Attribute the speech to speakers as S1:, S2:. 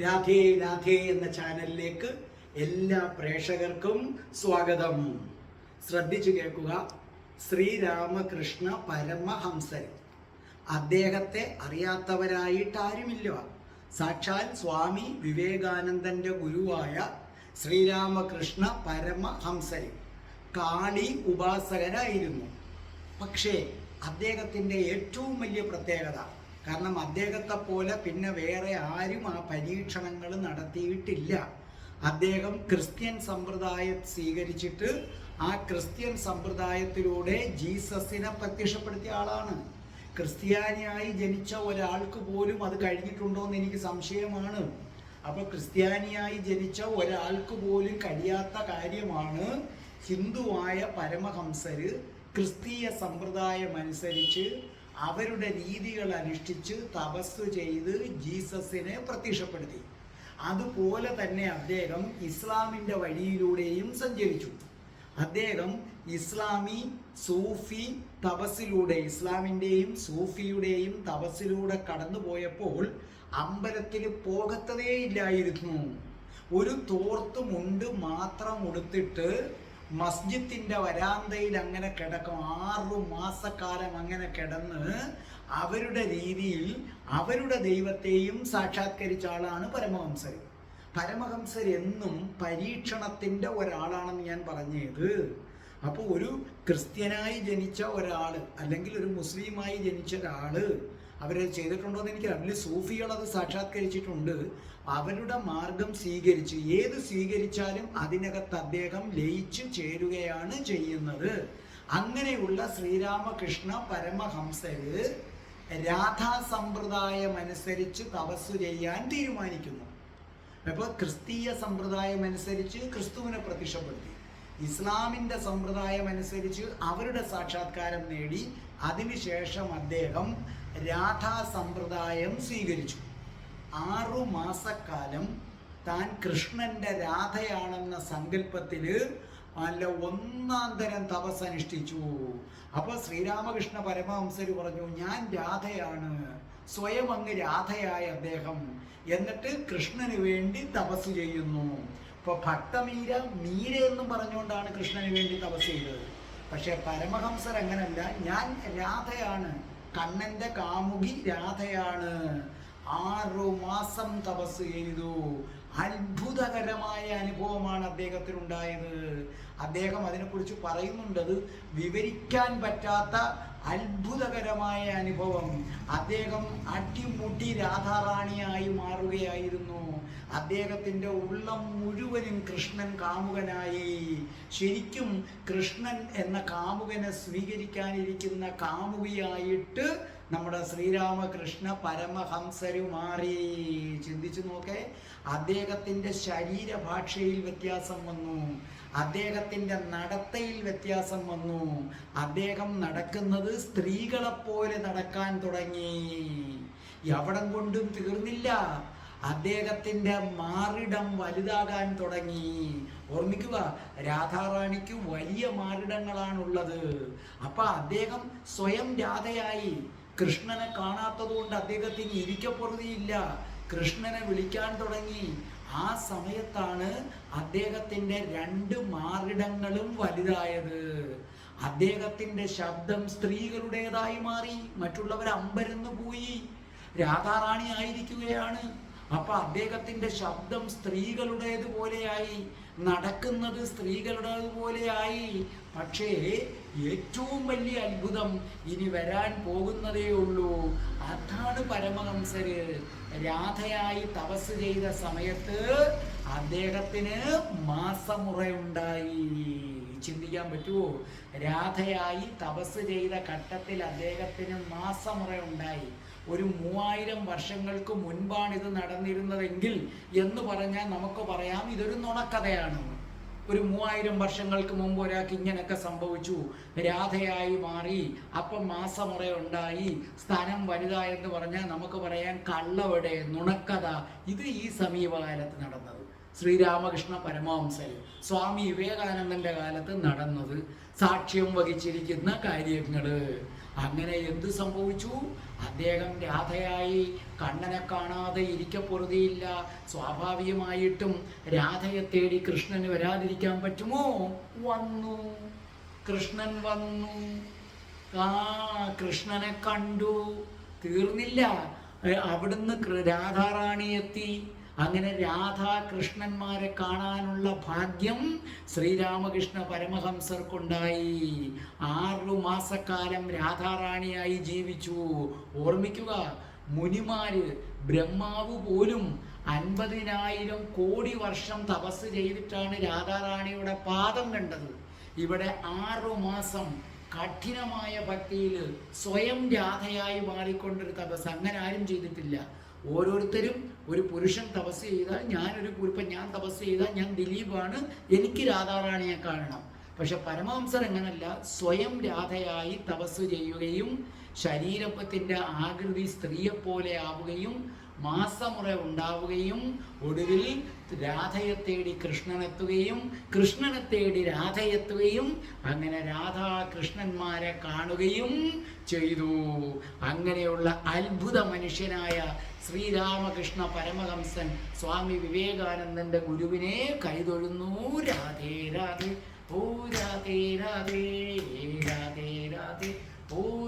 S1: രാധേ രാധേ എന്ന ചാനലിലേക്ക് എല്ലാ പ്രേക്ഷകർക്കും സ്വാഗതം. ശ്രദ്ധിച്ചു കേൾക്കുക. ശ്രീരാമകൃഷ്ണ പരമഹംസൻ. അദ്ദേഹത്തെ അറിയാത്തവരായിട്ട് ആരുമില്ല സാക്ഷാൽ സ്വാമി വിവേകാനന്ദന്റെ ഗുരുവായ ശ്രീരാമകൃഷ്ണ പരമഹംസൻ കാണി ഉപാസകരായിരുന്നു പക്ഷേ അദ്ദേഹത്തിന്റെ ഏറ്റവും വലിയ പ്രത്യേകത കാരണം അദ്ദേഹത്തെ പോലെ പിന്നെ വേറെ ആരും ആ പരീക്ഷണങ്ങൾ നടത്തിയിട്ടില്ല. അദ്ദേഹം ക്രിസ്ത്യൻ സമ്പ്രദായം സ്വീകരിച്ചിട്ട് ആ ക്രിസ്ത്യൻ സമ്പ്രദായത്തിലൂടെ ജീസസിനെ പ്രത്യക്ഷപ്പെടുത്തിയ ആളാണ്. ക്രിസ്ത്യാനിയായി ജനിച്ച ഒരാൾക്ക് പോലും അത് കഴിഞ്ഞിട്ടുണ്ടോ എന്ന് എനിക്ക് സംശയമാണ്. അപ്പൊ ക്രിസ്ത്യാനിയായി ജനിച്ച ഒരാൾക്ക് പോലും കഴിയാത്ത കാര്യമാണ് ഹിന്ദുവായ പരമഹംസര് ക്രിസ്തീയ സമ്പ്രദായം അനുസരിച്ച് അവരുടെ രീതികൾ അനുഷ്ഠിച്ച് തപസ് ചെയ്ത് ജീസസിനെ പ്രത്യക്ഷപ്പെടുത്തി. അതുപോലെ തന്നെ അദ്ദേഹം ഇസ്ലാമിന്റെ വഴിയിലൂടെയും സഞ്ചരിച്ചു. അദ്ദേഹം ഇസ്ലാമി സൂഫി തപസ്സിലൂടെ ഇസ്ലാമിന്റെയും സൂഫിയുടെയും തപസ്സിലൂടെ കടന്നുപോയപ്പോൾ അമ്പലത്തിൽ പോകത്തതേ ഇല്ലായിരുന്നു ഒരു തോർത്ത് മുണ്ട് മാത്രം ഉടുത്തിട്ട് മസ്ജിദിന്റെ വരാന്തയിൽ അങ്ങനെ കിടക്കും. ആറു മാസക്കാലം അങ്ങനെ കിടന്ന് അവരുടെ രീതിയിൽ അവരുടെ ദൈവത്തെയും സാക്ഷാത്കരിച്ച ആളാണ് പരമഹംസർ. പരമഹംസർ എന്നും പരീക്ഷണത്തിന്റെ ഒരാളാണെന്ന് ഞാൻ പറഞ്ഞത്. അപ്പോൾ ഒരു ക്രിസ്ത്യനായി ജനിച്ച ഒരാൾ അല്ലെങ്കിൽ ഒരു മുസ്ലിമായി ജനിച്ച ഒരാൾ അവരത് ചെയ്തിട്ടുണ്ടോ എന്ന് എനിക്ക് അതിൽ സൂഫികൾ അത് സാക്ഷാത്കരിച്ചിട്ടുണ്ട്. അവരുടെ മാർഗം സ്വീകരിച്ച് ഏത് സ്വീകരിച്ചാലും അതിനകത്ത് അദ്ദേഹം ലയിച്ചു ചേരുകയാണ് ചെയ്യുന്നത്. അങ്ങനെയുള്ള ശ്രീരാമകൃഷ്ണ പരമഹംസര് രാധാ സമ്പ്രദായം അനുസരിച്ച് തപസ് ചെയ്യാൻ തീരുമാനിക്കുന്നു. അപ്പോൾ ക്രിസ്തീയ സമ്പ്രദായം അനുസരിച്ച് ക്രിസ്തുവിനെ പ്രത്യക്ഷപ്പെടുത്തി. ഇസ്ലാമിന്റെ സമ്പ്രദായം അനുസരിച്ച് അവരുടെ സാക്ഷാത്കാരം നേടി അതിനുശേഷം അദ്ദേഹം രാധാ സമ്പ്രദായം സ്വീകരിച്ചു. ആറു മാസക്കാലം താൻ കൃഷ്ണന്റെ രാധയാണെന്ന സങ്കല്പത്തിൽ നല്ല ഒന്നാം തരം തപസ് അനുഷ്ഠിച്ചു. അപ്പൊ ശ്രീരാമകൃഷ്ണ പരമഹംസര് പറഞ്ഞു ഞാൻ രാധയാണ് സ്വയം അങ്ങ് രാധയായ അദ്ദേഹം. എന്നിട്ട് കൃഷ്ണന് വേണ്ടി തപസ് ചെയ്യുന്നു. ഇപ്പൊ ഭക്തമീര മീര എന്നും പറഞ്ഞുകൊണ്ടാണ് കൃഷ്ണന് വേണ്ടി തപസ് ചെയ്തത്. പക്ഷെ പരമഹംസർ അങ്ങനല്ല. ഞാൻ രാധയാണ്. കണ്ണന്റെ കാമുകി രാധയാണ്. ആറു മാസം തപസ് ചെയ്തു. അത്ഭുതകരമായ അനുഭവമാണ് അദ്ദേഹത്തിന് അദ്ദേഹത്തിനുണ്ടായത്. അദ്ദേഹം അതിനെക്കുറിച്ച് പറയുന്നുണ്ട്. അത് വിവരിക്കാൻ പറ്റാത്ത അത്ഭുതകരമായ അനുഭവം. അദ്ദേഹം അടിമുടി രാധാറാണിയായി മാറുകയായിരുന്നു. അദ്ദേഹത്തിന്റെ ഉള്ളം മുഴുവനും കൃഷ്ണൻ കാമുകനായി. ശരിക്കും കൃഷ്ണൻ എന്ന കാമുകനെ സ്വീകരിക്കാനിരിക്കുന്ന കാമുകിയായിട്ട് നമ്മുടെ ശ്രീരാമകൃഷ്ണ പരമഹംസരു മാറി. ചിന്തിച്ചു നോക്കേ അദ്ദേഹത്തിന്റെ ശരീരഭാഷയിൽ വ്യത്യാസം വന്നു. അദ്ദേഹത്തിന്റെ നടത്തയിൽ വ്യത്യാസം വന്നു. അദ്ദേഹം നടക്കുന്നത് സ്ത്രീകളെപ്പോലെ നടക്കാൻ തുടങ്ങി. എവിടം കൊണ്ടും തീർന്നില്ല. അദ്ദേഹത്തിന്റെ മാറിടം വലുതാകാൻ തുടങ്ങി. ഓർമ്മിക്കുക രാധാറാണിക്ക് വലിയ മാറിടങ്ങളാണുള്ളത്. അപ്പൊ അദ്ദേഹം സ്വയം രാധയായി. കൃഷ്ണനെ കാണാത്തത് കൊണ്ട് അദ്ദേഹത്തിന് ഇരിക്കപ്പുറതിയില്ല. കൃഷ്ണനെ വിളിക്കാൻ തുടങ്ങി. ആ സമയത്താണ് അദ്ദേഹത്തിന്റെ രണ്ട് മാറിടങ്ങളും വലുതായത്. അദ്ദേഹത്തിന്റെ ശബ്ദം സ്ത്രീകളുടേതായി മാറി. മറ്റുള്ളവർ അമ്പരന്ന് പോയി രാധാറാണി ആയിരിക്കുകയാണ്. അപ്പൊ അദ്ദേഹത്തിന്റെ ശബ്ദം സ്ത്രീകളുടേത് പോലെയായി നടക്കുന്നത് സ്ത്രീകളുടേത് പോലെയായി പക്ഷേ ഏറ്റവും വലിയ അത്ഭുതം ഇനി വരാൻ പോകുന്നതേ ഉള്ളൂ. അതാണ് പരമഹംസര്. രാധയായി തപസ് ചെയ്ത സമയത്ത് അദ്ദേഹത്തിന് മാസമുറയുണ്ടായി. ചിന്തിക്കാൻ പറ്റുമോ രാധയായി തപസ് ചെയ്ത ഘട്ടത്തിൽ അദ്ദേഹത്തിന് മാസമുറ ഉണ്ടായി ഒരു മൂവായിരം വർഷങ്ങൾക്ക് മുൻപാണ് ഇത് നടന്നിരുന്നതെങ്കിൽ എന്ന് പറഞ്ഞാൽ നമുക്ക് പറയാം ഇതൊരു നുണക്കഥയാണ്. ഒരു മൂവായിരം വർഷങ്ങൾക്ക് മുമ്പ് ഒരാൾക്ക് ഇങ്ങനെയൊക്കെ സംഭവിച്ചു. രാധയായി മാറി അപ്പം മാസമുറ ഉണ്ടായി സ്ഥാനം എന്ന് പറഞ്ഞാൽ നമുക്ക് പറയാം കള്ളവടെ നുണക്കഥ. ഇത് ഈ സമീപകാലത്ത് നടന്നത്. ശ്രീരാമകൃഷ്ണ പരമഹംസൻ സ്വാമി വിവേകാനന്ദന്റെ കാലത്ത് നടന്നത് സാക്ഷ്യം വഹിച്ചിരിക്കുന്ന കാര്യങ്ങൾ അങ്ങനെ എന്ത് സംഭവിച്ചു? അദ്ദേഹം രാധയായി കണ്ണനെ കാണാതെ ഇരിക്കപ്പൊറുതിയില്ല സ്വാഭാവികമായിട്ടും രാധയെ തേടി കൃഷ്ണന് വരാതിരിക്കാൻ പറ്റുമോ? വന്നു. കൃഷ്ണൻ വന്നു. ആ കൃഷ്ണനെ കണ്ടു. തീർന്നില്ല. അവിടുന്ന് രാധാറാണി എത്തി. അങ്ങനെ രാധാകൃഷ്ണന്മാരെ കാണാനുള്ള ഭാഗ്യം ശ്രീരാമകൃഷ്ണ പരമഹംസർക്കുണ്ടായി. ആറു മാസക്കാലം രാധാറാണിയായി ജീവിച്ചു. ഓർമ്മിക്കുക മുനിമാര് ബ്രഹ്മാവ് പോലും അൻപതിനായിരം കോടി വർഷം തപസ് ചെയ്തിട്ടാണ് രാധാറാണിയുടെ പാദം കണ്ടത്. ഇവിടെ ആറു മാസം കഠിനമായ ഭക്തിയിൽ സ്വയം രാധയായി മാറിക്കൊണ്ടൊരു തപസ് അങ്ങനെ ആരും ചെയ്തിട്ടില്ല. ഓരോരുത്തരും ഒരു പുരുഷൻ തപസ് ചെയ്താൽ ഞാനൊരു ഇപ്പം ഞാൻ തപസ് ചെയ്താൽ ഞാൻ ദിലീപാണ് എനിക്ക് രാധാറാണിയെ കാണണം. പക്ഷെ പരമഹംസർ എങ്ങനല്ല സ്വയം രാധയായി തപസ് ചെയ്യുകയും ശരീരത്തിന്റെ ആകൃതി സ്ത്രീയെപ്പോലെ ആവുകയും മാസമുറ ഉണ്ടാവുകയും ഒടുവിൽ രാധയെ തേടി കൃഷ്ണനെത്തുകയും കൃഷ്ണനെ തേടി രാധയെത്തുകയും അങ്ങനെ രാധാകൃഷ്ണന്മാരെ കാണുകയും ചെയ്തു. അങ്ങനെയുള്ള അത്ഭുത മനുഷ്യനായ ശ്രീരാമകൃഷ്ണ പരമഹംസൻ സ്വാമി വിവേകാനന്ദന്റെ ഗുരുവിനെ കൈതൊഴുന്നു. രാധേ രാധേ ഓ രാധേ രാധേ രാധേ രാധേ ഓ